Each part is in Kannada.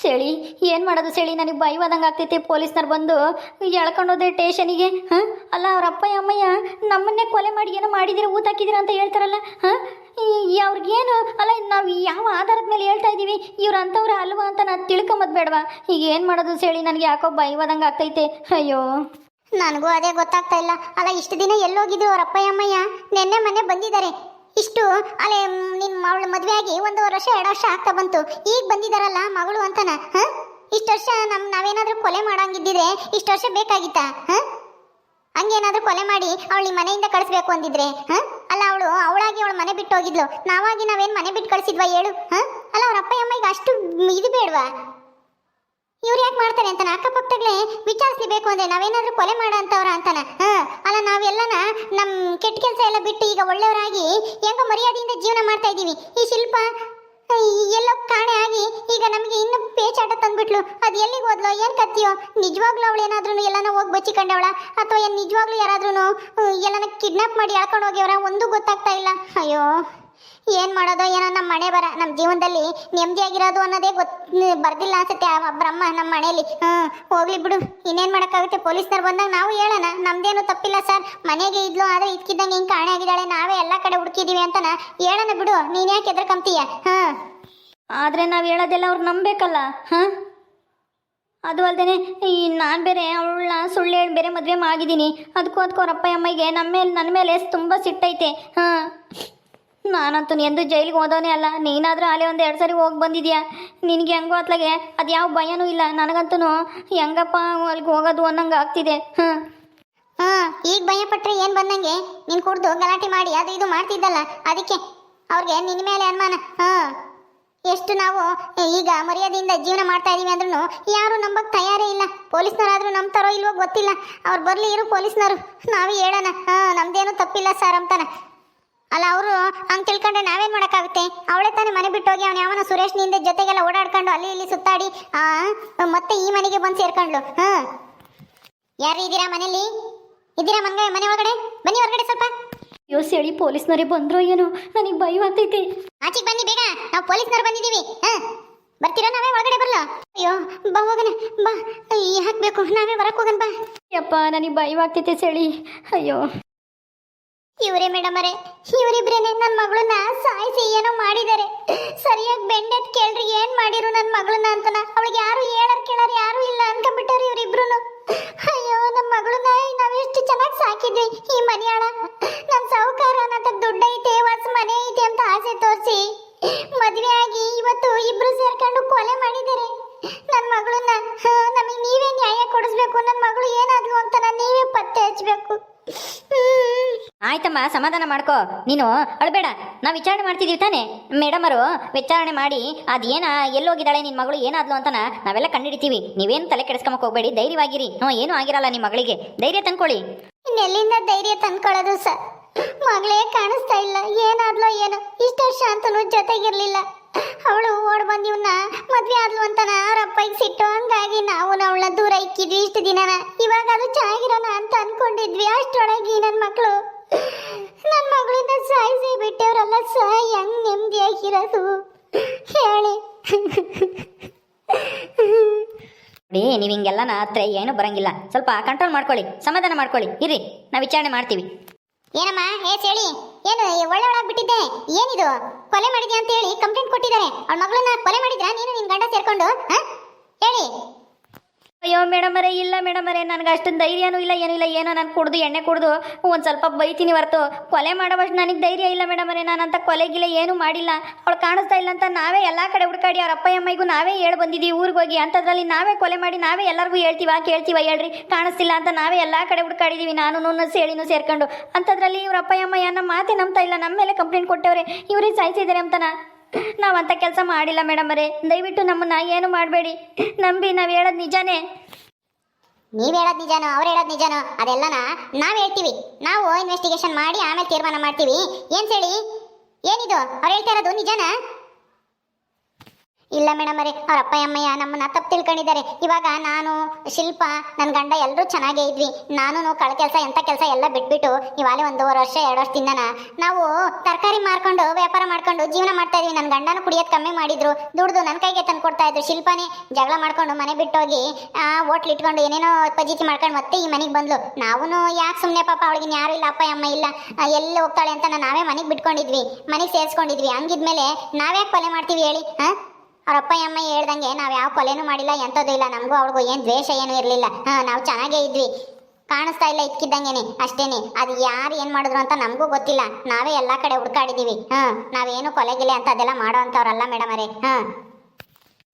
ಸೆಳಿ, ಏನು ಮಾಡೋದು ಸೆಳಿ? ನನಗೆ ಭಯವಾದಂಗೆ ಆಗ್ತೈತಿ. ಪೊಲೀಸ್ನವ್ರು ಬಂದು ಎಳ್ಕೊಂಡೋದೆ ಟೇಷನಿಗೆ ಹಾಂ? ಅಲ್ಲ, ಅವ್ರ ಅಪ್ಪ ಅಮ್ಮಯ್ಯ ನಮ್ಮನ್ನೇ ಕೊಲೆ ಮಾಡಿ ಏನೋ ಮಾಡಿದಿರ ಊತ ಹಾಕಿದಿರ ಅಂತ ಹೇಳ್ತಾರಲ್ಲ, ಹಾಂ? ಅವ್ರಿಗೇನು? ಅಲ್ಲ, ನಾವು ಯಾವ ಆಧಾರದ ಮೇಲೆ ಹೇಳ್ತಾ ಇದ್ದೀವಿ ಇವ್ರು ಅಂಥವ್ರು ಅಲ್ವಾ ಅಂತ ನಾನು ತಿಳ್ಕೊಂಬದ್ ಬೇಡವಾ? ಈಗ ಏನು ಮಾಡೋದು ಸೆಳಿ? ನನಗೆ ಯಾಕೋ ಭಯವಾದಂಗೆ ಆಗ್ತೈತೆ. ಅಯ್ಯೋ. ನನಗೂ ಅದೇ ಗೊತ್ತಾಗ್ತಾ ಇಲ್ಲ. ಅಲ್ಲ, ಇಷ್ಟು ದಿನ ಎಲ್ಲೋಗಿದ್ರು ಅವ್ರ ಅಮ್ಮಯ್ಯ? ನಿನ್ನೆ ಮನೆ ಬಂದಿದ್ದಾರೆ. ಇಷ್ಟು ಅಲ್ಲೇ ನಿನ್ನ ಮಗಳು ಮದುವೆ ಆಗಿ ಒಂದೂವರೆ ವರ್ಷ, ಎರಡು ವರ್ಷ ಆಗ್ತಾ ಬಂತು. ಈಗ ಬಂದಿದಾರಲ್ಲ ಮಗಳು ಅಂತನ, ಹಾಂ? ಇಷ್ಟು ವರ್ಷ ನಮ್, ನಾವೇನಾದ್ರೂ ಕೊಲೆ ಮಾಡಂಗಿದ್ದಿದ್ರೆ ಇಷ್ಟು ವರ್ಷ ಬೇಕಾಗಿತ್ತಾ, ಹಾಂ? ಹಂಗೇನಾದ್ರೂ ಕೊಲೆ ಮಾಡಿ ಅವಳು ಮನೆಯಿಂದ ಕಳಿಸ್ಬೇಕು ಅಂದಿದ್ರೆ, ಹ? ಅಲ್ಲ, ಅವಳು ಅವಳಾಗಿ ಅವಳು ಮನೆ ಬಿಟ್ಟು ಹೋಗಿದ್ಲು. ನಾವಾಗಿ ನಾವೇನ್ ಮನೆ ಬಿಟ್ಟು ಕಳಿಸಿದ್ವಾ ಹೇಳು, ಹ? ಅಲ್ಲ, ಅವ್ರ ಅಪ್ಪ, ಅಮ್ಮ ಈಗ ಅಷ್ಟು ಇದು ಬೇಡವಾ? ಇವ್ರು ಯಾಕೆ ಮಾಡ್ತಾರೆ ಅಂತಾನೆ? ಅಕ್ಕಪಕ್ಕದಾಗ್ಲೇ ವಿಚಾರಿಸ್ಲಿಬೇಕು ಅಂದ್ರೆ ನಾವೇನಾದ್ರೂ ಕೊಲೆ ಮಾಡೋಂಥವ್ರ ಅಂತಾನೆ. ಹಾಂ, ಅಲ್ಲ, ನಾವೆಲ್ಲನ ನಮ್ಮ ಕೆಟ್ಟ ಕೆಲಸ ಎಲ್ಲ ಬಿಟ್ಟು ಈಗ ಒಳ್ಳೆಯವರಾಗಿ ಹೆಂಗ ಮರ್ಯಾದೆಯಿಂದ ಜೀವನ ಮಾಡ್ತಾ ಇದ್ದೀವಿ. ಈ ಶಿಲ್ಪ ಎಲ್ಲೋ ಕಾಣೆ ಆಗಿ ಈಗ ನಮಗೆ ಇನ್ನು ಪೇಚಾಟ ತಂದ್ಬಿಟ್ಲು. ಅದು ಎಲ್ಲಿಗೆ ಹೋದ್ಲೋ? ಏನು ಕತ್ತಿಯೋ? ನಿಜವಾಗ್ಲೂ ಅವಳು ಏನಾದ್ರೂ ಎಲ್ಲಾನ ಹೋಗಿ ಬಚ್ಚಿಕೊಂಡವಳ? ಅಥವಾ ಏನು ನಿಜವಾಗ್ಲೂ ಯಾರಾದ್ರೂ ಎಲ್ಲಾನ ಕಿಡ್ನಾಪ್ ಮಾಡಿ ಎಳ್ಕೊಂಡು ಹೋಗ್ಯವ್ರ ಒಂದು ಗೊತ್ತಾಗ್ತಾ ಇಲ್ಲ. ಅಯ್ಯೋ. ಏನ್ ಮಾಡೋದು ಏನೋ ನಮ್ಮ ಮನೆ ಬರ ನಮ್ಮ ಜೀವನದಲ್ಲಿ ನೆಮ್ಮದಿಯಾಗಿರೋದು ಅನ್ನೋದೇ ಗೊತ್ ಬರ್ದಿಲ್ಲ ಅನ್ಸುತ್ತೆ ಆ ಬ್ರಹ್ಮ ನಮ್ಮ ಮನೆಯಲ್ಲಿ. ಹ್ಮ್, ಹೋಗ್ಲಿ ಬಿಡು. ಇನ್ನೇನ್ ಮಾಡೋಕ್ಕಾಗುತ್ತೆ? ಪೊಲೀಸ್ನವ್ರು ಬಂದಾಗ ನಾವು ಹೇಳೋಣ. ನಮ್ದೇನು ತಪ್ಪಿಲ್ಲ ಸರ್. ಮನೆಗೆ ಇದ್ಲು ಆದ್ರೆ ಇದ್ಕಿದ್ದಂಗೆ ಹೆಂಗೆ ಕಾಣೆ ಆಗಿದ್ದಾಳೆ. ನಾವೇ ಎಲ್ಲ ಕಡೆ ಹುಡುಕಿದೀವಿ ಅಂತನ ಹೇಳೋಣ ಬಿಡು. ನೀನು ಯಾಕೆ ಎದ್ರಕಂತೀಯ ಹಾಂ ಆದರೆ ನಾವು ಹೇಳೋದೆಲ್ಲ ಅವ್ರು ನಂಬೇಕಲ್ಲ ಹಾಂ? ಅದು ಅಲ್ಲದೆ ಈ ನಾನು ಬೇರೆ ಅವಳನ್ನ ಸುಳ್ಳು ಹೇಳಿ ಬೇರೆ ಮದುವೆ ಮಾಡಿದ್ದೀನಿ ಅದಕ್ಕೂ ಅದಕ್ಕೂ ಅವ್ರ ಅಪ್ಪ ಅಮ್ಮಗೆ ನಮ್ಮ ಮೇಲೆ ನನ್ನ ಮೇಲೆ ತುಂಬ ಸಿಟ್ಟೈತೆ. ಹಾಂ? ನಾನಂತೂ ಎಂದು ಜೈಲಿಗೆ ಹೋದವನೇ ಅಲ್ಲ. ನೀನಾದರೂ ಅಲ್ಲೇ ಒಂದು ಎರಡು ಸರಿ ಹೋಗಿ ಬಂದಿದ್ಯಾ? ನಿನಗೆ ಹೆಂಗೋ ಅತ್ಲಾಗೆ ಅದು ಯಾವ ಭಯನೂ ಇಲ್ಲ. ನನಗಂತೂ ಹೆಂಗಪ್ಪ ಅಲ್ಲಿಗೆ ಹೋಗೋದು ಅನ್ನಂಗೆ ಆಗ್ತಿದೆ. ಹಾಂ. ಹಾಂ, ಈಗ ಭಯ ಏನು ಏನ್ ಬಂದಂಗೆ? ನೀನು ಕುಡ್ದು ಗಲಾಟೆ ಮಾಡಿ, ಅದು ಇದು ಮಾಡ್ತಿದ್ದಲ್ಲ, ಅದಕ್ಕೆ ಅವ್ರಿಗೆ ನಿನ್ನ ಮೇಲೆ ಅನುಮಾನ. ಹಾ. ಎಷ್ಟು ನಾವು ಈಗ ಮರ್ಯಾದೆಯಿಂದ ಜೀವನ ಮಾಡ್ತಾ ಇದ್ದೀವಿ ಅಂದ್ರೂ ಯಾರು ನಂಬಕ್ಕೆ ತಯಾರೇ ಇಲ್ಲ. ಪೊಲೀಸ್ನವರಾದ್ರೂ ನಂಬ್ತಾರೋ ಇಲ್ವೋ ಗೊತ್ತಿಲ್ಲ. ಅವ್ರು ಬರಲಿ ಇರು ಪೊಲೀಸ್ನವರು. ನಾವೇ ಹೇಳೋಣ. ಹಾಂ, ನಮ್ದೇನು ತಪ್ಪಿಲ್ಲ ಸರ್ ಅಂತಾನ. ಅಲ್ಲ ಅವರು ಹಂಗ್ ತಿಳ್ಕೊಂಡ್ರೆ ನಾವೇನ್ ಮಾಡಕ್ಕಾಗುತ್ತೆ? ಅವಳೇ ತಾನೇ ಮನೆ ಬಿಟ್ಟು ಹೋಗಿ ಅವನ ಯಾವನ ಸುರೇಶ್ನಿಂದ ಜೊತೆಗೆಲ್ಲ ಓಡಾಡ್ಕೊಂಡು ಅಲ್ಲಿ ಇಲ್ಲಿ ಸುತ್ತಾಡಿ ಆ ಮತ್ತೆ ಈ ಮನೆಗೆ ಬಂದು ಸೇರ್ಕೊಂಡ್ಲು ಹ. ಯಾರು ಇದ್ದೀರಾ ಮನೇಲಿ ಇದ್ದೀರಾ ಮನ್ಗ ಮನೆ ಒಳಗಡೆ? ಬನ್ನಿ ಹೊರಗಡೆ ಸ್ವಲ್ಪ. ಅಯ್ಯೋ ಹೇಳಿ ಪೊಲೀಸ್ನವರೇ ಬಂದ್ರೋ ಏನೋ? ನನಗೆ ಭಯವಾಗ್ತೈತಿ ಆಚೆಗೆ ಬನ್ನಿ ಬೇಗ. ನಾವು ಪೊಲೀಸ್ನವ್ರು ಬಂದಿದ್ದೀವಿ. ಹ. ಬರ್ತೀರಾ ನಾವೇ ಒಳಗಡೆ ಬರಲ್ಲ ಅಯ್ಯೋ ಬಾ ಹೋಗಣ. ಬಾ. ಯಾಕೆ ಬೇಕು ನಾವೇ ಬರಕ್ ಹೋಗಣ ಬಾ. ಯಪ್ಪ ನನಗೆ ಭಯವಾಗ್ತೈತೆ ಸೆಳಿ. ಅಯ್ಯೋ. ಇವರೇ ಮೇಡಮ್ ಅವರೇ, ಇವರಿಬ್ರೇನೆ ನನ್ನ ಮಗಳನ್ನ ಸಾಯಿಸಿ ಏನೋ ಮಾಡಿದ್ದಾರೆ. ಸರಿಯಾಗಿ ಬೆಂಡೆತ್ ಕೇಳ್ರಿ, ಏನ್ ಮಾಡಿರು ನನ್ನ ಮಗಳನ್ನ ಅಂತನ. ಅವಳಿಗೆ ಯಾರು ಹೇಳರ್ ಕೇಳರ್ ಯಾರು ಇಲ್ಲ ಅನ್ಕೊಂಡ್ಬಿಟ್ಟಾರ ಇವರಿಬ್ರು ಅಯ್ಯೋ ನಮ್ಮ ಮಗಳನ್ನ ನಾವೆಷ್ಟು ಚೆನ್ನಾಗಿ ಸಾಕಿದ್ವಿ, ಈ ಮನೆಯಾಳ. ನನ್ನ ಸಾಹುಕಾರ ನನ್ನ ದುಡ್ಡು ಹೊಸ ಮನೆ ಐತೆ ಅಂತ ಆಸೆ ತೋರಿಸಿ. ಆಯ್ತಮ್ಮ ಸಮಾಧಾನ ಮಾಡ್ಕೋ. ನೀನು ಅಳಬೇಡ. ನಾವು ವಿಚಾರಣೆ ಮಾಡ್ತಿದ್ದೀವಿ ತಾನೆ. ಮೇಡಮರು ವಿಚಾರಣೆ ಮಾಡಿ, ಅದೇನ ಎಲ್ಲೋಗಿದ್ದಾಳೆ ನಿನ್ನ ಮಗಳು ಏನಾದ್ಲು ಅಂತನ ನಾವೆಲ್ಲ ಕಂಡಿಡಿತೀವಿ. ನೀವೇನು ತಲೆ ಕೆಡಿಸ್ಕೊಂಬಕ್ ಹೋಗ್ಬೇಡಿ. ಧೈರ್ಯವಾಗಿರಿ. ಹ್ಞೂ ಏನು ಆಗಿರಲ್ಲ ನಿಮ್ಮ ಮಗಳಿಗೆ. ಧೈರ್ಯ ತಂದ್ಕೊಳ್ಳಿ. ಇನ್ನೆಲ್ಲಿಂದ ಧೈರ್ಯ ತಂದ್ಕೊಳ್ಳೋದು ಸರ್ ಮಗಳೇ ಕಾಣಿಸ್ತಾ ಇಲ್ಲ. ಏನಾದ್ಲೋ ಏನು. ಇಷ್ಟು ಅಂತಲೂ ಜೊತೆಗಿರ್ಲಿಲ್ಲ. ಅವಳು ಓಡ್ ಬಂದು ಇವನ್ನ ಮದ್ವೆ ಆದ್ಲು ಅಂತನ ಅವ್ರ ಸಿಟ್ಟು. ಹಂಗಾಗಿ ನಾವು ಅವಳನ್ನ ದೂರ ಇಕ್ಕಿದ್ವಿ ಇಷ್ಟು ದಿನನ. ಇವಾಗ ಅದು ಚೆನ್ನಾಗಿರೋಣ ಅಂತ ಅನ್ಕೊಂಡಿದ್ವಿ. ಅಷ್ಟೊಳಗೆ ನನ್ನ ಮಕ್ಕಳು ನನ್ನ ಮಗಳಿಂದ ಸಾಯಿಸಿ ಬಿಟ್ಟವ್ರಲ್ಲ ಸ ಹೆಂಗ್ ನೆಮ್ಮದಿಯಾಗಿರೋದು ಹೇಳಿ. ನೋಡಿ ನೀವು ಹಿಂಗೆಲ್ಲ ಹತ್ರ ಏನು ಬರಂಗಿಲ್ಲ. ಸ್ವಲ್ಪ ಕಂಟ್ರೋಲ್ ಮಾಡ್ಕೊಳ್ಳಿ ಸಮಾಧಾನ ಮಾಡ್ಕೊಳ್ಳಿ. ಇರಿ ನಾವು ವಿಚಾರಣೆ ಮಾಡ್ತೀವಿ. ಏನಮ್ಮ ಏ ಹೇಳಿ ಏನು ಒಳ್ಳೆ ಒಳಗೆ ಬಿಟ್ಟಿದ್ದೆ ಏನಿದು? ಕೊಲೆ ಮಾಡಿದ್ಯಾ ಅಂತ ಹೇಳಿ ಕಂಪ್ಲೇಂಟ್ ಕೊಟ್ಟಿದ್ದಾರೆ. ಅವ್ರ ಮಗಳನ್ನ ಕೊಲೆ ಮಾಡಿದ್ರಾ? ನೀನು ನಿನ್ನ ಗಂಡ ಸೇರ್ಕೊಂಡು ಹಾ? ಹೇಳಿ. ಅಯ್ಯೋ ಮೇಡಮರೇ, ಇಲ್ಲ ಮೇಡಮರೇ, ನನಗೆ ಅಷ್ಟೊಂದು ಧೈರ್ಯನೂ ಇಲ್ಲ, ಏನೂ ಇಲ್ಲ, ಏನೋ ನಾನು ಕುಡ್ದು, ಎಣ್ಣೆ ಕುಡ್ದು ಒಂದು ಸ್ವಲ್ಪ ಬೈತೀನಿ ಹೊರತು. ಕೊಲೆ ಮಾಡೋವಷ್ಟು ನನಗೆ ಧೈರ್ಯ ಇಲ್ಲ ಮೇಡಮರೇ, ನಾನಂತ ಕೊಲೆಗಿಲ್ಲ ಏನೂ ಮಾಡಿಲ್ಲ. ಅವಳು ಕಾಣಿಸ್ತಾ ಇಲ್ಲ ಅಂತ ನಾವೇ ಎಲ್ಲ ಕಡೆ ಹುಡುಕಾಡಿ ಅವ್ರ ಅಪ್ಪ ಅಮ್ಮಗೂ ನಾವೇ ಹೇಳಿ ಬಂದಿದ್ದೀವಿ ಊರಿಗೆ ಹೋಗಿ. ಅಂಥದ್ರಲ್ಲಿ ನಾವೇ ಕೊಲೆ ಮಾಡಿ ನಾವೇ ಎಲ್ಲರಿಗೂ ಹೇಳ್ತೀವ, ಕೇಳ್ತೀವ, ಹೇಳ್ರಿ. ಕಾಣಿಸ್ತಿಲ್ಲ ಅಂತ ನಾವೇ ಎಲ್ಲ ಕಡೆ ಹುಡುಕಾಡಿದ್ದೀವಿ ನಾನು ಸೇಳಿನೂ ಸೇರ್ಕೊಂಡು. ಅಂಥದ್ರಲ್ಲಿ ಇವ್ರ ಅಪ್ಪ ಅಮ್ಮ ನಮ್ಮ ಮಾತೇ ನಂಬ್ತಾ ಇಲ್ಲ ನಮ್ಮ ಮೇಲೆ ಕಂಪ್ಲೇಂಟ್ ಕೊಟ್ಟವ್ರೆ ಇವರೇ ಸಾಯಿಸಿದ್ದಾರೆ ಅಂತನ. ನಾವಂಥ ಕೆಲಸ ಮಾಡಿಲ್ಲ ಮೇಡಮ್ ಅರೇ ದಯವಿಟ್ಟು ನಮ್ಮನ್ನ ಏನು ಮಾಡಬೇಡಿ. ನಂಬಿ ನಾವು ಹೇಳೋದು ನಿಜಾನೇ. ನೀವ್ ಹೇಳೋದ್ ನಿಜಾನೋ, ಅವ್ರು ಹೇಳೋದ್ ನಿಜಾನೋ, ಅದೆಲ್ಲನ ನಾವ್ ಹೇಳ್ತೀವಿ. ನಾವು ಇನ್ವೆಸ್ಟಿಗೇಷನ್ ಮಾಡಿ ಆಮೇಲೆ ತೀರ್ಮಾನ ಮಾಡ್ತೀವಿ. ಏನ್ ಹೇಳಿ ಏನಿದು? ಅವ್ರು ಹೇಳ್ತಾ ಇರೋದು ನಿಜಾನಾ? ಇಲ್ಲ ಮೇಡಮ್ ಅವರೇ, ಅವ್ರ ಅಪ್ಪ ಅಮ್ಮಯ್ಯ ನಮ್ಮನ್ನ ತಪ್ಪು ತಿಳ್ಕೊಂಡಿದ್ದಾರೆ. ಇವಾಗ ನಾನು ಶಿಲ್ಪ ನನ್ನ ಗಂಡ ಎಲ್ಲರೂ ಚೆನ್ನಾಗೇ ಇದ್ವಿ. ನಾನು ಕಳ ಕೆಲಸ ಎಂಥ ಕೆಲಸ ಎಲ್ಲ ಬಿಟ್ಬಿಟ್ಟು ಇವಾಗಲೇ ಒಂದೂವರೆ ವರ್ಷ, ಎರಡು ತಿನ್ನನ ನಾವು ತರಕಾರಿ ಮಾರ್ಕೊಂಡು, ವ್ಯಾಪಾರ ಮಾಡ್ಕೊಂಡು, ಜೀವನ ಮಾಡ್ತಾ ಇದ್ವಿ. ನನ್ನ ಗಂಡನೂ ಕುಡಿಯೋದು ಕಮ್ಮಿ ಮಾಡಿದ್ರು. ದುಡ್ದು ನನ್ನ ಕೈಗೆ ತಂದು ಕೊಡ್ತಾ ಇದ್ರು. ಶಿಲ್ಪನೇ ಜಗಳ ಮಾಡ್ಕೊಂಡು ಮನೆ ಬಿಟ್ಟೋಗಿ ಹೋಟ್ಲ್ ಇಟ್ಕೊಂಡು ಏನೇನೋ ಪಜೀತಿ ಮಾಡ್ಕೊಂಡು ಮತ್ತೆ ಈ ಮನೆಗೆ ಬಂದ್ಲು. ನಾವು ಯಾಕೆ ಸುಮ್ಮನೆ ಪಾಪ ಅವಳಿಗೆ ಯಾರು ಇಲ್ಲ, ಅಪ್ಪ, ಅಮ್ಮ ಇಲ್ಲ ಎಲ್ಲಿ ಹೋಗ್ತಾಳೆ ಅಂತ ನಾವೇ ಮನೆಗೆ ಬಿಟ್ಕೊಂಡಿದ್ವಿ. ಮನೆಗೆ ಸೇರಿಸ್ಕೊಂಡಿದ್ವಿ. ಹಂಗಿದ್ಮೇಲೆ ನಾವ್ಯಾಕೆ ಕೊಲೆ ಮಾಡ್ತೀವಿ ಹೇಳಿ ಹಾ ಅವ್ರ ಅಪ್ಪ ಅಮ್ಮ ಹೇಳ್ದಂಗೆ ನಾವು ಯಾವ ಕೊಲೆನೂ ಮಾಡಿಲ್ಲ, ಎಂಥದ್ದು ಇಲ್ಲ, ನಮಗೂ ಅವ್ರಿಗೂ ಏನು ದ್ವೇಷ ಏನು ಇರಲಿಲ್ಲ. ಹಾಂ, ನಾವು ಚೆನ್ನಾಗೇ ಇದ್ವಿ. ಕಾಣಿಸ್ತಾ ಇಲ್ಲ ಇಕ್ಕಿದ್ದಂಗೆನೆ ಅಷ್ಟೇನೆ. ಅದು ಯಾರು ಏನು ಮಾಡಿದ್ರು ಅಂತ ನಮಗೂ ಗೊತ್ತಿಲ್ಲ. ನಾವೇ ಎಲ್ಲ ಕಡೆ ಹುಡ್ಕಾಡಿದ್ದೀವಿ ಹಾಂ ನಾವೇನು ಕೊಲೆಗಿಲ್ಲ ಅಂತ ಅದೆಲ್ಲ ಮಾಡೋ ಅಂಥವ್ರಲ್ಲ ಮೇಡಮ್ ಅವರೇ ಹಾಂ.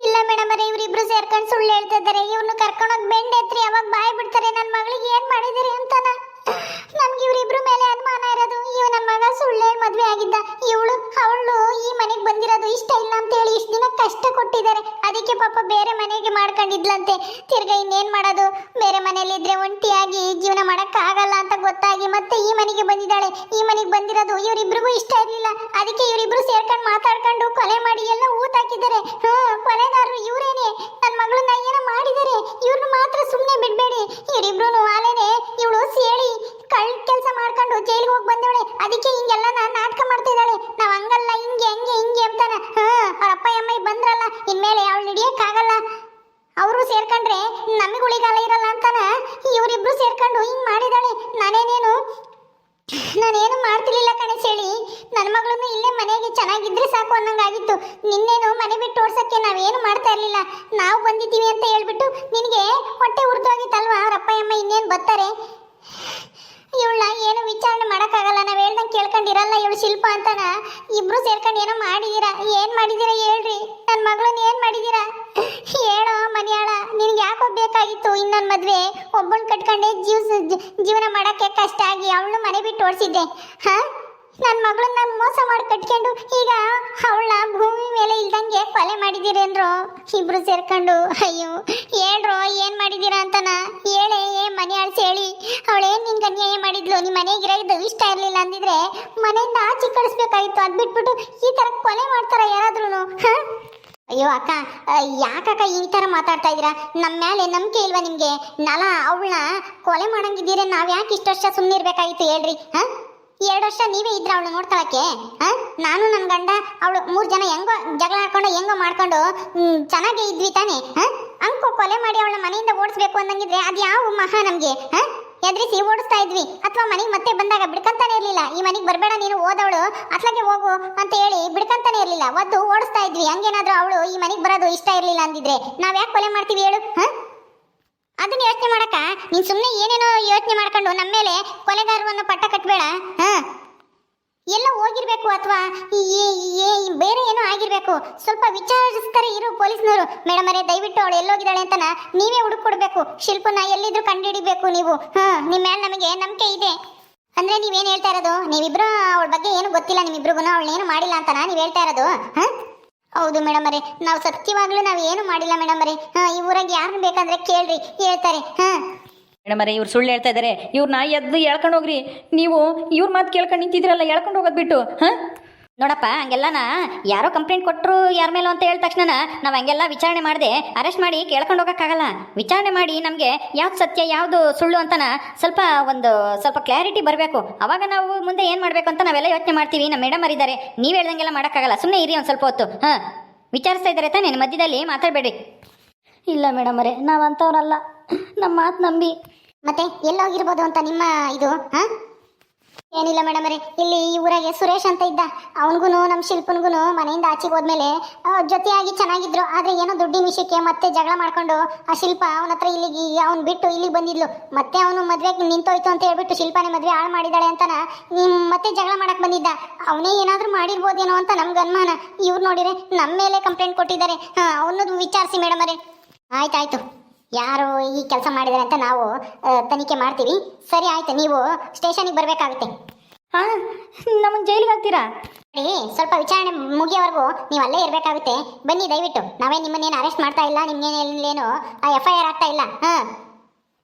ಇಲ್ಲ ಮೇಡಮ್ ಅವರೇ ಇವರಿಬ್ರು ಸೇರ್ಕೊಂಡು ಸುಳ್ಳು ಹೇಳ್ತಾ ಇದ್ದಾರೆ ಇವ್ರನ್ನ ಕರ್ಕೊಂಡೋಗಿ ಬೆಂಡ್ ಎತ್ರಿ, ಅವಾಗ ಬಾಯ್ ಬಿಡ್ತಾರೆ. ನನ್ನ ಮಗಳಿಗೆ ಏನು ಮಾಡಿದಿರಿ ಅಂತಾನ? ನಮ್ಗೆ ಇವರಿಬ್ರು ಮೇಲೆ ಅನುಮಾನ ಇರೋದು ಇವ್ ನನ್ನ ಮಗ ಸುಳ್ಳೆ ಮದುವೆ ಆಗಿದ್ದ. ಇವಳು, ಅವಳು ಈ ಮನೆಗೆ ಬಂದಿರೋದು ಇಷ್ಟ ಇಲ್ಲ ಅಂತ ಹೇಳಿ ಇಷ್ಟು ದಿನ ಕಷ್ಟ ಕೊಟ್ಟಿದ್ದಾರೆ. ಅದಕ್ಕೆ ಪಾಪ ಬೇರೆ ಮನೆಗೆ ಮಾಡ್ಕೊಂಡಿದ್ಲಂತೆ. ತಿರ್ಗಾ ಇನ್ನೇನ್ ಮಾಡೋದು? ಬೇರೆ ಮನೆಯಲ್ಲಿ ಇದ್ರೆ ಒಂಟಿಯಾಗಿ ಜೀವನ ಮಾಡಕ್ ಆಗಲ್ಲ ಅಂತ ಗೊತ್ತಾಗಿ ಮತ್ತೆ ಈ ಮನೆಗೆ ಬಂದಿದ್ದಾಳೆ. ಈ ಮನೆಗೆ ಬಂದಿರೋದು ಇವರಿಬ್ರಿಗೂ ಇಷ್ಟ ಇರಲಿಲ್ಲ. ಅದಕ್ಕೆ ಇವರಿಬ್ರು ಸೇರ್ಕೊಂಡು ಮಾತಾಡ್ಕೊಂಡು ಕೊಲೆ ಮಾಡಿ ಎಲ್ಲ ಊತ ಹಾಕಿದ್ದಾರೆ. ಹ್ಮ್ ಕೊಲೆಗಾರರು ಇವರೇನೆ. ನನ್ನ ಮಗಳನ್ನ ಏನೋ ಮಾಡಿದ್ದಾರೆ. ಇವ್ರನ್ನ ಮಾತ್ರ ಸುಮ್ಮನೆ ಬಿಡಬೇಡಿ. ಇವರಿಬ್ರು ಆಲೇನೆ ಇವಳು ಸೇಳಿ ಕಳ್ ಕೆಲಸ ಮಾಡ್ಕೊಂಡು ಜೈಲಿಗೆ ಹೋಗಿ ಬಂದವಳೆ ಅದಕ್ಕೆ ಹಿಂಗೆಲ್ಲ ನಾನು ನಾಟಕ ಮಾಡ್ತಾ ಇದ್ದಾಳೆ ನಾವ್ ಹಂಗಲ್ಲ ಹಿಂಗೆ ಹಂಗೆ ಹಿಂಗೆ ಅಂತಾನ ಹಾ ಅವ್ರ ಅಪ್ಪ ಅಮ್ಮ ಬಂದ್ರಲ್ಲ ಇನ್ಮೇಲೆ ಅವಳು ಹಿಡಿಯಕ್ಕಾಗಲ್ಲ ಅವರು ಸೇರ್ಕೊಂಡ್ರೆ ನಮಗೆ ಉಳಿಗಾಲ ಇರಲ್ಲ ಅಂತಾನ ಇವರಿಬ್ರು ಸೇರ್ಕೊಂಡು ಹಿಂಗ್ ಮಾಡಿದಾಳೆ ನಾನೇನೇನು ನಾನೇನು ಮಾಡ್ತಿರ್ಲಿಲ್ಲ ಕಣೆ ಹೇಳಿ ನನ್ನ ಮಗಳನ್ನು ಇಲ್ಲೇ ಮನೆಗೆ ಚೆನ್ನಾಗಿದ್ರೆ ಸಾಕು ಅನ್ನಂಗಾಗಿತ್ತು. ನಿನ್ನೇನು ಮನೆ ಬಿಟ್ಟು ಓಡ್ಸಕ್ಕೆ ನಾವೇನು ಮಾಡ್ತಾ ಇರಲಿಲ್ಲ. ನಾವು ಬಂದಿದ್ದೀವಿ ಅಂತ ಹೇಳ್ಬಿಟ್ಟು ನಿನಗೆ ಹೊಟ್ಟೆ ಉರ್ದೋಗಿತ್ತಲ್ವಾ ಅಮ್ಮ ಇನ್ನೇನು ಬರ್ತಾರೆ? ಇವಳನ್ನ ಏನು ವಿಚಾರಣೆ ಮಾಡೋಕ್ಕಾಗಲ್ಲ. ನಾವು ಹೇಳ್ದಂಗೆ ಕೇಳ್ಕೊಂಡಿರಲ್ಲ ಇವಳು ಶಿಲ್ಪ ಅಂತನ. ಇಬ್ರು ಸೇರ್ಕೊಂಡು ಏನೋ ಮಾಡಿದ್ದೀರಾ ಏನು ಮಾಡಿದ್ದೀರಾ ಹೇಳ್ರಿ. ನನ್ನ ಮಗಳನ್ನ ಏನು ಮಾಡಿದ್ದೀರಾ ಹೇಳೋ ಮನೆಯಾಳ, ನಿನಗೆ ಯಾಕೆ ಬೇಕಾಗಿತ್ತು ಇನ್ನೊಂದು ಮದುವೆ? ಒಬ್ಬನ್ ಕಟ್ಕೊಂಡೆ ಜೀವ ಜೀವನ ಮಾಡೋಕ್ಕೆ ಕಷ್ಟ ಆಗಿ ಅವಳು ಮನೆ ಬಿಟ್ಟು ಓಡಿಸಿದ್ದೆ. ಹಾ? ನನ್ನ ಮಗಳನ್ನ ಮೋಸ ಮಾಡಿ ಕಟ್ಕೊಂಡು ಈಗ ಅವಳ ಭೂಮಿ ಮೇಲೆ ಇಲ್ದಂಗೆ ಕೊಲೆ ಮಾಡಿದಿರೇನ್ರೋ ಇಬ್ರು ಸೇರ್ಕೊಂಡು, ಅಯ್ಯೋ, ಹೇಳ್ರೋ, ಏನ್ ಮಾಡಿದೀರಾ ಅಂತನ? ಹೇಳೆ, ಏ, ಮನೆ ಆಳ್ಸಿ ಹೇಳಿ. ಅವಳೇನ್ ನಿನ್ಗೆ ಅನ್ಯಾಯ ಮಾಡಿದ್ಲು? ನಿಮ್ಮ ಮನೆಗೆ ಇರೋದು ಇಷ್ಟ ಇರಲಿಲ್ಲ ಅಂದಿದ್ರೆ ಮನೆಯಿಂದ ಆಚೆ ಕಳಿಸ್ಬೇಕಾಗಿತ್ತು. ಅದ್ ಬಿಟ್ಬಿಟ್ಟು ಈ ತರ ಕೊಲೆ ಮಾಡ್ತಾರ ಯಾರಾದ್ರೂ ಹಾ? ಅಯ್ಯೋ, ಅಕ್ಕ ಯಾಕಕ್ಕ ಈ ತರ ಮಾತಾಡ್ತಾ ಇದ್ದೀರಾ? ನಮ್ಮ ಮೇಲೆ ನಂಬಿಕೆ ಇಲ್ವಾ ನಿಮಗೆ? ನಲ ಅವಳನ್ನ ಕೊಲೆ ಮಾಡಂಗಿದ್ದೀರ, ನಾವು ಯಾಕೆ ಇಷ್ಟು ವರ್ಷ ಸುಮ್ಮನೆ ಇರ್ಬೇಕಾಗಿತ್ತು ಹೇಳ್ರಿ, ಹಾ? ಎರಡು ವರ್ಷ ನೀವೇ ಇದ್ರ ಅವಳು ನೋಡ್ಕೊಳಕ್ಕೆ ನಾನು ನನ್ನ ಗಂಡ, ಅವಳು ಮೂರು ಜನ ಹೆಂಗೋ ಜಗಳ ಹಾಕೊಂಡು ಹೆಂಗೋ ಮಾಡ್ಕೊಂಡು ಚೆನ್ನಾಗೇ ಇದ್ವಿ ತಾನೆ ಅಂಕು ಕೊಲೆ ಮಾಡಿ ಅವಳ ಮನೆಯಿಂದ ಓಡಿಸ್ಬೇಕು ಅಂದಂಗಿದ್ರೆ ಅದು ಯಾವ ಮಹಾ ನಮಗೆ ಎದ್ರಿಸಿ ಓಡಿಸ್ತಾ ಇದ್ವಿ. ಅಥವಾ ಮನೆಗೆ ಮತ್ತೆ ಬಂದಾಗ ಬಿಡ್ಕಂತಾನೆ ಇರ್ಲಿಲ್ಲ. ಈ ಮನೆಗೆ ಬರಬೇಡ ನೀನು, ಓದವಳು, ಅತ್ಲಾಗೆ ಹೋಗು ಅಂತ ಹೇಳಿ ಬಿಡ್ಕಂತಾನೆ ಇರ್ಲಿಲ್ಲ. ಒದ್ದು ಓಡಿಸ್ತಾ ಇದ್ವಿ. ಹಂಗೇನಾದ್ರೂ ಅವಳು ಈ ಮನೆಗೆ ಬರೋದು ಇಷ್ಟ ಇರ್ಲಿಲ್ಲ ಅಂದಿದ್ರೆ ನಾವು ಯಾಕೆ ಕೊಲೆ ಮಾಡ್ತೀವಿ ಹೇಳು ಹಾ ನೀನ್ ಸುಮ್ಮನೆ ಏನೇನೋ ಯೋಚನೆ ಮಾಡ್ಕೊಂಡು ನಮ್ಮ ಮೇಲೆ ಕೊಲೆಗಾರವನ್ನು ಪಟ್ಟ ಕಟ್ಬೇಡ, ಹಾಂ? ಎಲ್ಲ ಹೋಗಿರ್ಬೇಕು ಅಥವಾ ಬೇರೆ ಏನೋ ಆಗಿರ್ಬೇಕು. ಸ್ವಲ್ಪ ವಿಚಾರಿಸ್ತಾರೆ ಇರು ಪೊಲೀಸ್ನವರು. ಮೇಡಮ್ ಅರೇ ದಯವಿಟ್ಟು ಅವಳು ಎಲ್ಲೋಗಿದ್ದಾಳೆ ಅಂತನ ನೀವೇ ಹುಡುಕ್ ಕೊಡ್ಬೇಕು ಶಿಲ್ಪನ ಎಲ್ಲಿದ್ರು ಕಂಡುಹಿಡಿಬೇಕು ನೀವು. ಹಾ ನಿಮ್ಮ ಮೇಲೆ ನಮಗೆ ನಂಬಿಕೆ ಇದೆ. ಅಂದ್ರೆ ನೀವೇನ್ ಹೇಳ್ತಾ ಇರೋದು? ನೀವಿಬ್ರು, ಅವಳ ಬಗ್ಗೆ ಏನು ಗೊತ್ತಿಲ್ಲ ನಿಮ್ಮಿಬ್ರಿಗೂ ಅವಳನ್ನೇನು ಮಾಡಿಲ್ಲ ಅಂತ ನೀವ್ ಹೇಳ್ತಾ ಇರೋದು? ಹಾಂ? ಹೌದು ಮೇಡಮ್ ಅರೇ ನಾವು ಸತ್ಯವಾಗ್ಲೂ ನಾವು ಏನು ಮಾಡಿಲ್ಲ ಮೇಡಮ್ ಅರೇ ಈ ಊರಾಗ ಯಾರು ಬೇಕಂದ್ರೆ ಕೇಳ್ರಿ, ಹೇಳ್ತಾರೆ. ಹಾ? ಮೇಡಮರೇ ಇವ್ರು ಸುಳ್ಳು ಹೇಳ್ತಾ ಇದ್ದಾರೆ ನಾ ಎದ್ದು ಎಳ್ಕೊಂಡು ಹೋಗ್ರಿ. ನೀವು ಇವ್ರ ಮಾತು ಕೇಳ್ಕೊಂಡು ನಿಂತಿದ್ರಲ್ಲ ಎಳ್ಕೊಂಡು ಹೋಗೋದು ಬಿಟ್ಟು ಹಾಂ? ನೋಡಪ್ಪ ಹಂಗೆಲ್ಲನ ಯಾರೋ ಕಂಪ್ಲೇಂಟ್ ಕೊಟ್ಟರು ಯಾರ ಮೇಲೋ ಅಂತ ಹೇಳಿದ ತಕ್ಷಣ ನಾವು ಹಂಗೆಲ್ಲ ವಿಚಾರಣೆ ಮಾಡಿದೆ ಅರೆಸ್ಟ್ ಮಾಡಿ ಕೇಳ್ಕೊಂಡು ಹೋಗೋಕ್ಕಾಗಲ್ಲ. ವಿಚಾರಣೆ ಮಾಡಿ ನಮಗೆ ಯಾವ್ದು ಸತ್ಯ ಯಾವುದು ಸುಳ್ಳು ಅಂತನ ಸ್ವಲ್ಪ ಒಂದು ಸ್ವಲ್ಪ ಕ್ಲಾರಿಟಿ ಬರಬೇಕು. ಅವಾಗ ನಾವು ಮುಂದೆ ಏನು ಮಾಡಬೇಕು ಅಂತ ನಾವೆಲ್ಲ ಯೋಚನೆ ಮಾಡ್ತೀವಿ. ನಮ್ಮ ಮೇಡಮ್ ಅರಿದ್ದಾರೆ ನೀವು ಹೇಳ್ದಂಗೆಲ್ಲ ಮಾಡೋಕ್ಕಾಗಲ್ಲ ಸುಮ್ಮನೆ ಇರಿ ಒಂದು ಸ್ವಲ್ಪ ಹೊತ್ತು ಹಾಂ? ವಿಚಾರಿಸ್ತಾ ಇದ್ದಾರೆ ತಾನೇ ಮಧ್ಯದಲ್ಲಿ ಮಾತಾಡಬೇಡಿ ಇಲ್ಲ ಮೇಡಮ್ ಅವರೇ ನಾವು ಅಂಥವ್ರಲ್ಲ. ನಮ್ಮ ಮಾತು ನಂಬಿ. ಮತ್ತೆ ಎಲ್ಲೋಗಿರ್ಬೋದು ಅಂತ ನಿಮ್ಮ ಇದು, ಹಾಂ? ಏನಿಲ್ಲ ಮೇಡಮ್ ರೀ ಇಲ್ಲಿ ಈ ಊರಾಗೆ ಸುರೇಶ್ ಅಂತ ಇದ್ದ. ಅವನಿಗೂ ನಮ್ಮ ಶಿಲ್ಪನ್ಗೂ ಮನೆಯಿಂದ ಆಚೆಗೆ ಹೋದ್ಮೇಲೆ ಜೊತೆಯಾಗಿ ಚೆನ್ನಾಗಿದ್ರು. ಆದರೆ ಏನೋ ದುಡ್ಡಿನ ವಿಷಯಕ್ಕೆ ಮತ್ತೆ ಜಗಳ ಮಾಡ್ಕೊಂಡು ಆ ಶಿಲ್ಪ ಅವನ ಹತ್ರ ಇಲ್ಲಿಗೆ ಅವ್ನು ಬಿಟ್ಟು ಇಲ್ಲಿಗೆ ಬಂದಿದ್ಲು. ಮತ್ತೆ ಅವನು ಮದುವೆಗೆ ನಿಂತೋಯ್ತು ಅಂತ ಹೇಳ್ಬಿಟ್ಟು ಶಿಲ್ಪನೇ ಮದುವೆ ಹಾಳು ಮಾಡಿದ್ದಾಳೆ ಅಂತನ ನಿಮ್ಮ ಮತ್ತೆ ಜಗಳ ಮಾಡಕ್ಕೆ ಬಂದಿದ್ದ. ಅವನೇ ಏನಾದರೂ ಮಾಡಿರ್ಬೋದೇನೋ ಅಂತ ನಮ್ಗೆ ಅನುಮಾನ. ಇವ್ರು ನೋಡಿದರೆ ನಮ್ಮ ಮೇಲೆ ಕಂಪ್ಲೇಂಟ್ ಕೊಟ್ಟಿದ್ದಾರೆ. ಹಾಂ, ಅವನದು ವಿಚಾರಿಸಿ ಮೇಡಮ್ ಅವರೇ. ಆಯ್ತಾಯ್ತು. ಯಾರು ಈ ಕೆಲಸ ಮಾಡಿದ್ದಾರೆ ಅಂತ ನಾವು ತನಿಖೆ ಮಾಡ್ತೀವಿ. ಸರಿ ಆಯ್ತು ನೀವು ಸ್ಟೇಷನಿಗೆ ಬರಬೇಕಾಗುತ್ತೆ. ಹಾಂ ನಮಗೆ ಜೈಲಿಗೆ ಹಾಕ್ತೀರಾ ನೋಡಿ ಸ್ವಲ್ಪ ವಿಚಾರಣೆ ಮುಗಿಯೋವರೆಗೂ ನೀವು ಅಲ್ಲೇ ಇರಬೇಕಾಗುತ್ತೆ. ಬನ್ನಿ ದಯವಿಟ್ಟು. ನಾವೇ ನಿಮ್ಮನ್ನೇನು ಅರೆಸ್ಟ್ ಮಾಡ್ತಾ ಇಲ್ಲ ನಿಮ್ಗೇನೇನು ಎಫ್ ಐ ಆರ್ ಆಗ್ತಾ ಇಲ್ಲ. ಹಾಂ.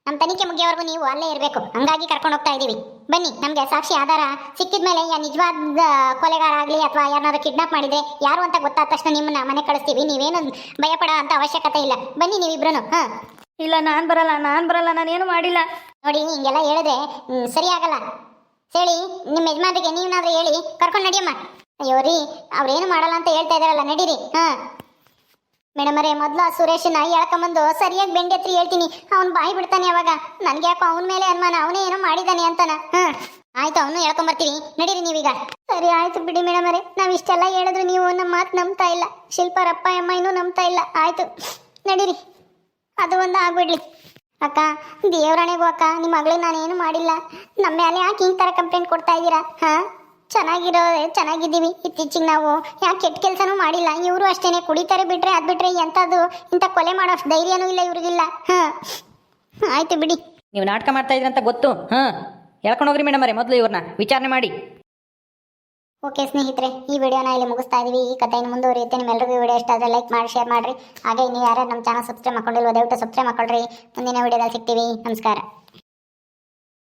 ನಮ್ಮ ತನಿಖೆ ಮುಗಿಯೋವರೆಗೂ ನೀವು ಅಲ್ಲೇ ಇರಬೇಕು. ಹಂಗಾಗಿ ಕರ್ಕೊಂಡು ಹೋಗ್ತಾ ಇದೀವಿ. ಬನ್ನಿ ನಮಗೆ ಸಾಕ್ಷಿ ಆಧಾರ ಸಿಕ್ಕಿದ ಮೇಲೆ ಯಾ ನಿಜವಾದ ಕೊಲೆಗಾರ ಆಗಲಿ ಅಥವಾ ಯಾರನ್ನಾರು ಕಿಡ್ನಾಪ್ ಮಾಡಿದ್ರೆ ಯಾರು ಅಂತ ಗೊತ್ತಾದ ತಕ್ಷಣ ನಿಮ್ಮನ್ನ ಮನೆ ಕಳಿಸ್ತೀವಿ. ನೀವೇನು ಭಯಪಡೋ ಅಂತ ಅವಶ್ಯಕತೆ ಇಲ್ಲ. ಬನ್ನಿ ನೀವಿಬ್ರು ಹಾಂ. ಇಲ್ಲ ನಾನು ಬರಲ್ಲ ನಾನು ಬರಲ್ಲ ನಾನೇನು ಮಾಡಿಲ್ಲ. ನೋಡಿ ಹಿಂಗೆಲ್ಲ ಹೇಳಿದ್ರೆ ಸರಿಯಾಗಲ್ಲ ಸರಿ ಆಗಲ್ಲ. ಹೇಳಿ ನಿಮ್ಮ ಯಜಮಾನ್ರಿಗೆ ನೀವನಾದ್ರೂ ಹೇಳಿ ಕರ್ಕೊಂಡು ನಡಿಯಮ್ಮ. ಅಯ್ಯೋ ರೀ ಅವ್ರೇನು ಮಾಡಲ್ಲ ಅಂತ ಹೇಳ್ತಾ ಇದಾರಲ್ಲ ನಡೀರಿ ಹಾ. ಮೇಡಮ್ ಅರೇ ಮೊದಲು ಆ ಸುರೇಶನ ಎಳ್ಕೊಂಬಂದು ಸರಿಯಾಗಿ ಬೆಂಡಿ ಹೇಳ್ತೀನಿ. ಅವ್ನು ಬಾಯಿ ಬಿಡ್ತಾನೆ ಅವಾಗ ನನ್ಗೆ ಯಾಕೋ ಅವನ ಮೇಲೆ ಅನುಮಾನ? ಅವನೇ ಏನೋ ಮಾಡಿದಾನೆ ಅಂತಾನ? ಹ್ಮ್. ಆಯ್ತು ಅವನು ಹೇಳ್ಕೊಂಬರ್ತೀನಿ ನಡೀರಿ ನೀವೀಗ. ಸರಿ, ಆಯ್ತು ಬಿಡಿ ಮೇಡಮ್ ಅವರೇ. ನಾವು ಇಷ್ಟೆಲ್ಲ ಹೇಳಿದ್ರು ನೀವು ನಮ್ಮ ಮಾತು ನಂಬ್ತಾ ಇಲ್ಲ. ಶಿಲ್ಪಾರಪ್ಪ ಅಮ್ಮ ಇನ್ನೂ ನಂಬ್ತಾ ಇಲ್ಲ. ಆಯ್ತು. ನಡೀರಿ. ಅದು ಒಂದು ಆಗ್ಬಿಡ್ಲಿ. ಅಕ್ಕ, ದೇವ್ರಾಣೆಗೂ ಅಕ್ಕ ನಿಮ್ಮ ಮಗಳಿಗೆ ನಾನೇನು ಮಾಡಿಲ್ಲ? ನಮ್ಮ ಮೇಲೆ ಯಾಕೆ ಈ ಥರ ಕಂಪ್ಲೇಂಟ್ ಕೊಡ್ತಾ ಇದ್ದೀರಾ? ಹಾ? ಚೆನ್ನಾಗಿರೋ ಚೆನ್ನಾಗಿದ್ದೀವಿ. ಇತ್ತೀಚಿಗೆ ನಾವು ಯಾಕೆ ಕೆಟ್ಟ ಕೆಲಸನೂ ಮಾಡಿಲ್ಲ. ಇವರು ಅಷ್ಟೇನೆ ಕುಡಿತಾರೆ ಬಿಟ್ರೆ ಅದು ಬಿಟ್ರೆ ಎಂಥದ್ದು ಇಂಥ ಕೊಲೆ ಮಾಡೋ ಧೈರ್ಯನೂ ಇಲ್ಲ ಇವ್ರಿಗಿಲ್ಲ. ಹಾಂ. ಆಯಿತು ಬಿಡಿ. ನೀವು ನಾಟಕ ಮಾಡ್ತಾ ಇದ್ರಂತ ಗೊತ್ತು. ಹಾಂ. ಹೇಳ್ಕೊಂಡು ಹೋಗ್ರಿ ಮೇಡಮ್ ಅವರೇ ಮೊದಲು ಇವ್ರನ್ನ ವಿಚಾರಣೆ ಮಾಡಿ. ಓಕೆ ಸ್ನೇಹಿತರೆ ಈ ವಿಡಿಯೋನ ಇಲ್ಲಿ ಮುಗಿಸ್ತಾ ಇದೀವಿ. ಈ ಕಥೆಯನ್ನು ಮುಂದುವರಿಯುತ್ತೆ. ನಿಮ್ಮೆಲ್ಲರಿಗೂ ವಿಡಿಯೋ ಇಷ್ಟ ಆದರೆ ಲೈಕ್ ಮಾಡಿ ಶೇರ್ ಮಾಡಿರಿ. ಹಾಗೆ ನೀವು ಯಾರ್ಯಾರು ನಮ್ಮ ಚಾನಲ್ ಸಬ್ಸ್ಕ್ರೈಬ್ ಮಾಡ್ಕೊಂಡಿಲ್ವೋ ದಯವಿಟ್ಟು ಸಬ್ಸ್ಕ್ರೈಬ್ ಮಾಡ್ಕೊಳ್ರಿ. ಮುಂದಿನ ವಿಡಿಯೋದಲ್ಲಿ ಸಿಗ್ತೀವಿ. ನಮಸ್ಕಾರ.